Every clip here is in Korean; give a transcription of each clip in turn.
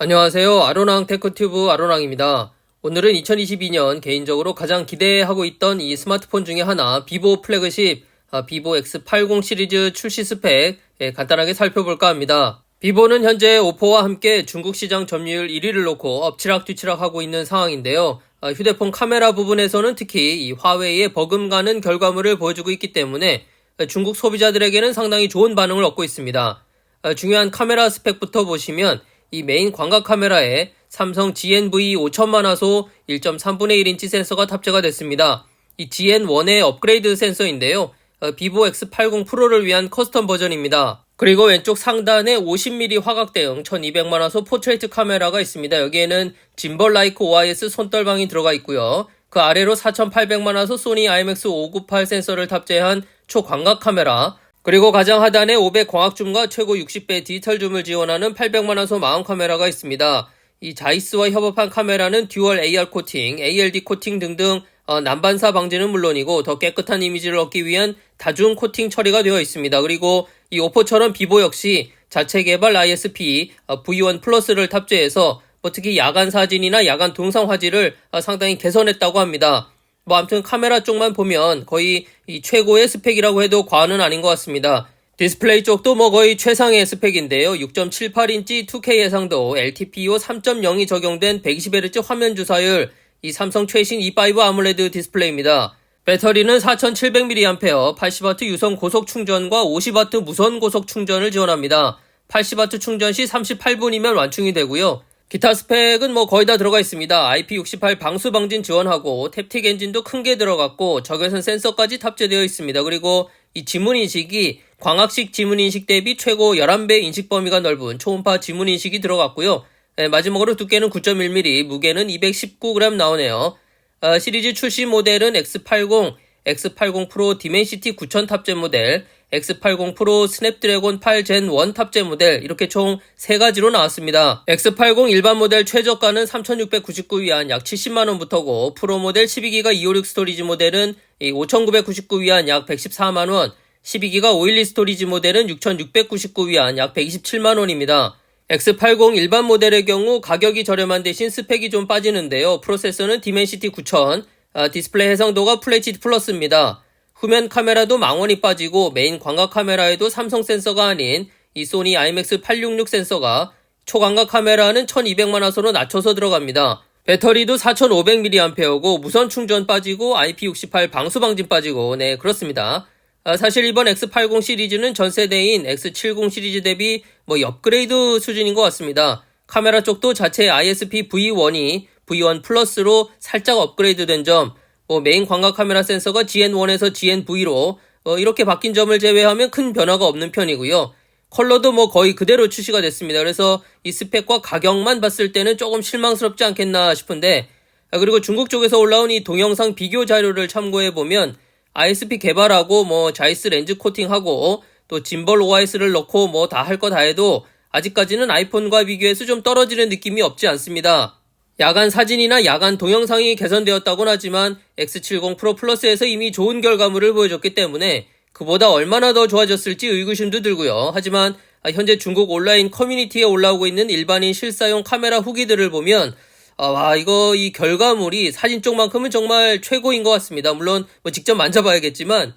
안녕하세요. 아로랑 테크튜브 아로랑입니다. 오늘은 2022년 개인적으로 가장 기대하고 있던 이 스마트폰 중에 하나 비보 플래그십 아, 비보 X80 시리즈 출시 스펙 예, 간단하게 살펴볼까 합니다. 비보는 현재 오포와 함께 중국 시장 점유율 1위를 놓고 엎치락뒤치락 하고 있는 상황인데요. 아, 휴대폰 카메라 부분에서는 특히 이 화웨이의 버금가는 결과물을 보여주고 있기 때문에 중국 소비자들에게는 상당히 좋은 반응을 얻고 있습니다. 아, 중요한 카메라 스펙부터 보시면 이 메인 광각 카메라에 삼성 GNV 5000만 화소 1.3분의 1인치 센서가 탑재가 됐습니다. 이 GN1의 업그레이드 센서인데요. 어, 비보 X80 프로를 위한 커스텀 버전입니다. 그리고 왼쪽 상단에 50mm 화각 대응 1200만 화소 포트레이트 카메라가 있습니다. 여기에는 짐벌 라이크 OIS 손떨방이 들어가 있고요. 그 아래로 4800만 화소 소니 IMX 598 센서를 탑재한 초광각 카메라, 그리고 가장 하단에 500 광학줌과 최고 60배 디지털 줌을 지원하는 800만 화소 마운 카메라가 있습니다. 이 자이스와 협업한 카메라는 듀얼 AR 코팅, ALD 코팅 등등 어, 난반사 방지는 물론이고 더 깨끗한 이미지를 얻기 위한 다중 코팅 처리가 되어 있습니다. 그리고 이 오포처럼 비보 역시 자체 개발 ISP 어, V1 플러스를 탑재해서 뭐 특히 야간 사진이나 야간 동상 화질을 어, 상당히 개선했다고 합니다. 뭐 아무튼 카메라 쪽만 보면 거의 이 최고의 스펙이라고 해도 과언은 아닌 것 같습니다. 디스플레이 쪽도 뭐 거의 최상의 스펙인데요. 6.78인치 2K 해상도 LTPO 3.0이 적용된 120Hz 화면 주사율, 이 삼성 최신 E5 아몰레드 디스플레이입니다. 배터리는 4700mAh, 80W 유선 고속 충전과 50W 무선 고속 충전을 지원합니다. 80W 충전 시 38분이면 완충이 되고요. 기타 스펙은 뭐 거의 다 들어가 있습니다. IP68 방수 방진 지원하고 탭틱 엔진도 큰 게 들어갔고 적외선 센서까지 탑재되어 있습니다. 그리고 이 지문 인식이 광학식 지문 인식 대비 최고 11배 인식 범위가 넓은 초음파 지문 인식이 들어갔고요. 예, 마지막으로 두께는 9.1mm, 무게는 219g 나오네요. 아, 시리즈 출시 모델은 X80, X80 프로 디멘시티 9000 탑재 모델, X80 프로 스냅드래곤 8 젠 1 탑재 모델 이렇게 총 3가지로 나왔습니다. X80 일반 모델 최저가는 3699위안 약 70만원부터고 프로 모델 12기가 256 스토리지 모델은 5999위안 약 114만원 12기가 512 스토리지 모델은 6699위안 약 127만원입니다. X80 일반 모델의 경우 가격이 저렴한 대신 스펙이 좀 빠지는데요. 프로세서는 디멘시티 9000, 아, 디스플레이 해상도가 FHD 플러스입니다. 후면 카메라도 망원이 빠지고 메인 광각 카메라에도 삼성 센서가 아닌 이 소니 IMX 866 센서가 초광각 카메라는 1200만 화소로 낮춰서 들어갑니다. 배터리도 4500mAh고 무선 충전 빠지고 IP68 방수 방진 빠지고 네 그렇습니다. 아, 사실 이번 X80 시리즈는 전 세대인 X70 시리즈 대비 뭐 업그레이드 수준인 것 같습니다. 카메라 쪽도 자체 ISP V1이 V1 플러스로 살짝 업그레이드 된 점, 뭐 메인 광각 카메라 센서가 GN1에서 GNV로 어, 이렇게 바뀐 점을 제외하면 큰 변화가 없는 편이고요. 컬러도 뭐 거의 그대로 출시가 됐습니다. 그래서 이 스펙과 가격만 봤을 때는 조금 실망스럽지 않겠나 싶은데 아, 그리고 중국 쪽에서 올라온 이 동영상 비교 자료를 참고해 보면 ISP 개발하고 뭐 자이스 렌즈 코팅하고 또 짐벌 OIS를 넣고 뭐 다 할 거 다 해도 아직까지는 아이폰과 비교해서 좀 떨어지는 느낌이 없지 않습니다. 야간 사진이나 야간 동영상이 개선되었다곤 하지만 X70 프로 플러스에서 이미 좋은 결과물을 보여줬기 때문에 그보다 얼마나 더 좋아졌을지 의구심도 들고요. 하지만 현재 중국 온라인 커뮤니티에 올라오고 있는 일반인 실사용 카메라 후기들을 보면 아, 와, 이거 이 결과물이 사진 쪽만큼은 정말 최고인 것 같습니다. 물론 뭐 직접 만져봐야겠지만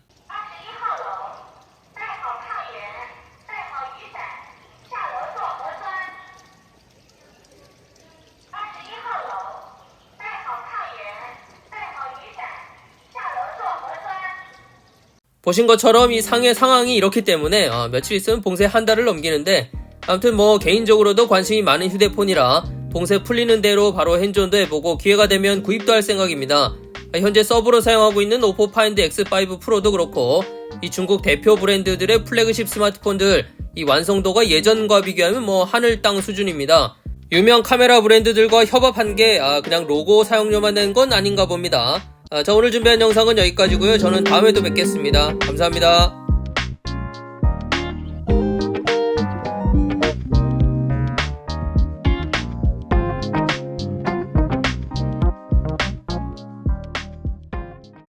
보신 것처럼 이 상해 상황이 이렇기 때문에 어, 며칠 있으면 봉쇄 한 달을 넘기는데 아무튼 뭐 개인적으로도 관심이 많은 휴대폰이라 봉쇄 풀리는 대로 바로 핸즈온도 해보고 기회가 되면 구입도 할 생각입니다. 아, 현재 서브로 사용하고 있는 오포 파인드 X5 프로도 그렇고 이 중국 대표 브랜드들의 플래그십 스마트폰들 이 완성도가 예전과 비교하면 뭐 하늘 땅 수준입니다. 유명 카메라 브랜드들과 협업한 게 아, 그냥 로고 사용료만 낸 건 아닌가 봅니다. 아, 자 오늘 준비한 영상은 여기까지고요. 저는 다음에도 뵙겠습니다. 감사합니다.